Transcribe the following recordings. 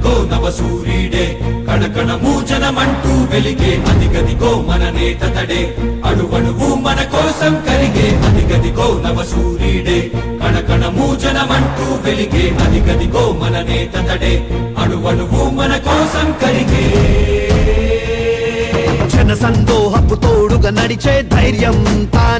అదిగో నవ సూర్యుడే కణకణ మూచనమంటూ వెలిగే అదిగదిగో మన నేత తడే. అణువణువు మన కోసం కరిగే అదిగదిగో నవ సూర్యుడే కణకణ మూచనమంటూ వెలిగే అదిగదిగో మన నేత తడే. అణువణువు మన కోసం కరిగే జన సందోహపు తోడుగా నడిచే ధైర్యం తానే.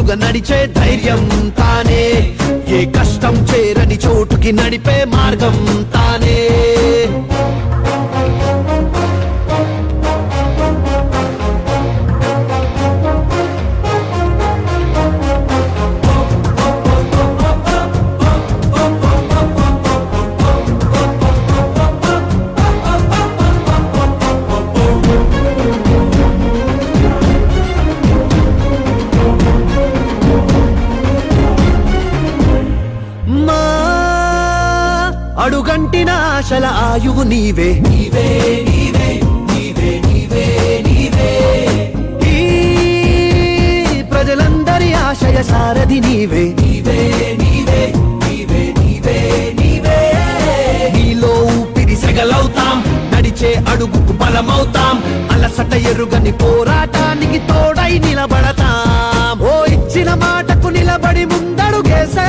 ముందుగా నడిచే ధైర్యం తానే. ఏ కష్టం చేరని చోటుకి నడిపే మార్గం తానే. అడుగంటిన ఆశల ఆయువు నీవే. నీవే నీవే నీవే నీవే నీవే. ప్రజలందరి ఆశయ సారథి నీవే. నీవే నీవే నీవే నీవే నీవే. నీలో ఊపిరి సెగలవుతాం నడిచే అడుగుకు బలమవుతాం అలసట ఎరుగని పోరాటానికి తోడై నిలబడతాం. ఓ ఇచ్చిన మాటకు నిలబడి ముందడుగేసే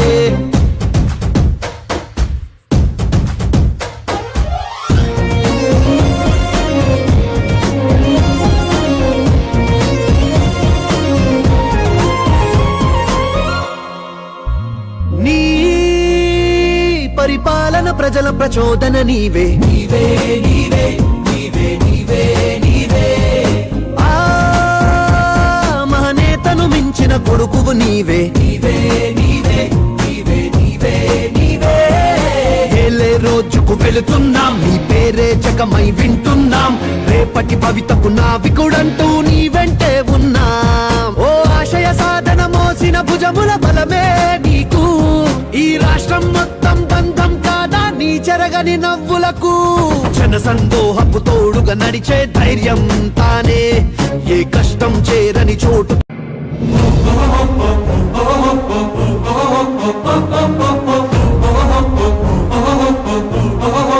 ప్రజల ప్రచోదన నీవే. నీవే నీవే నీవే నీవే నీవే. మహనేతను మించిన కొడుకువు నీవే. నీవే నీవే నీవే నీవే నీవే. ఏలే రోజుకు వెళుతున్నాం నీ పేరే జగమై వింటున్నాం. రేపటి భవితకు నావికుడంటూ నీ వెంటే ఉన్నాం. ఓ ఆశయ సాధన మోసిన భుజముల బలమే నీకు చెరగని నవ్వులకు జన సందోహపు తోడుగా నడిచే ధైర్యం తానే. ఏ కష్టం చేరని చోటు